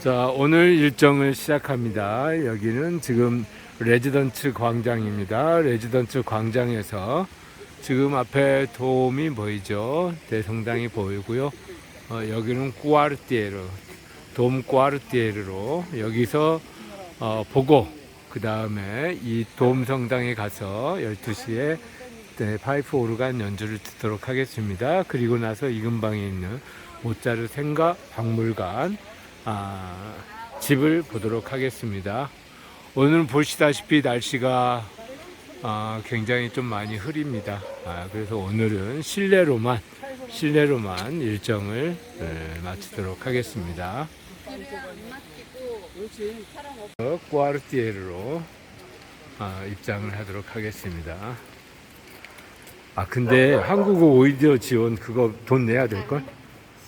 자, 오늘 일정을 시작합니다. 여기는 지금 레지던츠 광장입니다. 레지던츠 광장에서 지금 앞에 돔이 보이죠? 대성당이 보이고요. 어, 여기는 꾸아르티에르, 돔 꾸아르티에르로 여기서 어, 보고 그 다음에 이 돔 성당에 가서 12시에 네, 파이프 오르간 연주를 듣도록 하겠습니다. 그리고 나서 이 근방에 있는 모짜르 생가 박물관 아, 집을 보도록 하겠습니다. 오늘 보시다시피 날씨가 아, 굉장히 좀 많이 흐립니다. 아, 그래서 오늘은 실내로만 실내로만 일정을 네, 마치도록 하겠습니다. 어, 꾸아르티에르로 아, 입장을 하도록 하겠습니다. 아 근데 한국어 오이디어 지원 그거 돈 내야 될 걸?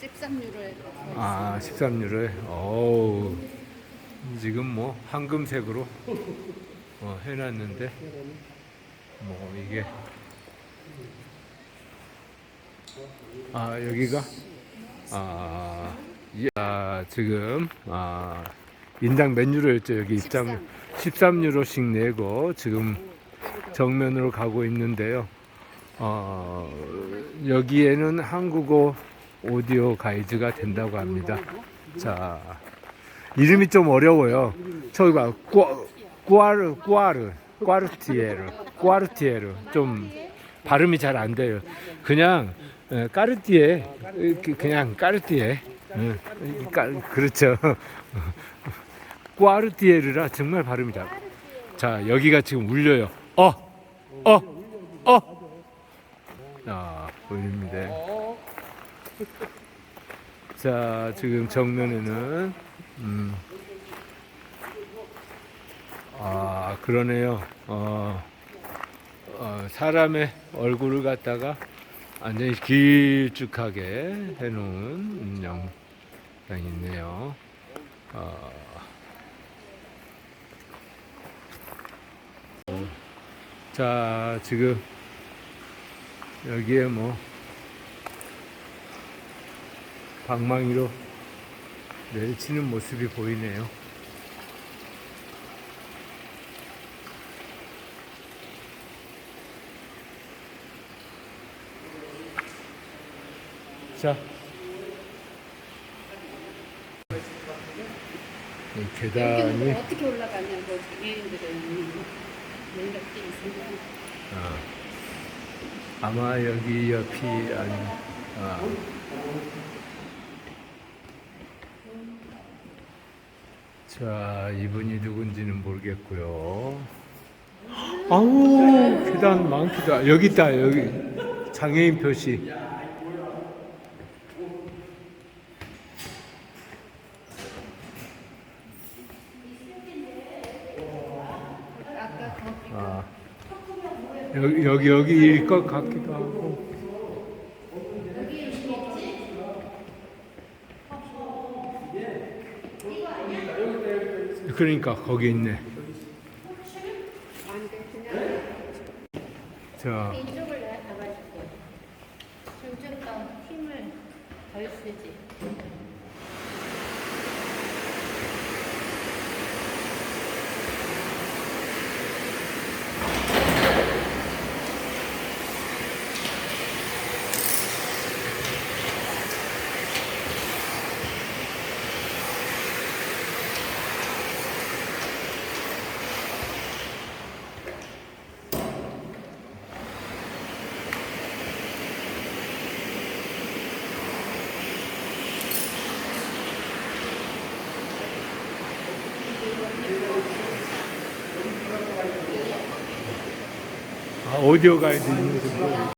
13유로에 아 13유로에 어우. 지금 뭐 황금색으로 어, 해놨는데 뭐 이게 아 여기가? 아, 이- 아 지금 아 인당 몇 유로였죠? 여기 입장 13유로씩 내고 지금 정면으로 가고 있는데요. 어, 여기에는 한국어 오디오 가이드가 된다고 합니다. 자, 이름이 좀 어려워요. 저기 봐, 꾸, 꾸아르, 꾸아르, 꾸아르티에르, 꾸아르티에르. 좀 발음이 잘 안 돼요. 그냥 어, 까르티에, 이렇게 그냥 까르티에. 응, 까, 그렇죠. 꾸아르티에르라 정말 발음이 잘. 자, 여기가 지금 울려요. 어, 어, 어. 아, 울립니다. 자, 지금 정면에는 음, 아 그러네요. 어, 어, 사람의 얼굴을 갖다가 완전히 길쭉하게 해놓은 영상이 있네요. 어, 자, 지금 여기에 뭐 방망이로 내리치는 모습이 보이네요. 자, 이 계단이 어떻게 올라가냐고 장애인들은 연락돼 있습니다. 아, 아마 여기 옆이 아니 아. 자 이분이 누군지는 모르겠고요. 아우 계단 많기도 하- 여기 있다 여기 장애인 표시. 아 여기 여기일 것 같기도 하고. 그러니까 거기 있네. 자, 힘을 덜 쓰지. 오디오 가이드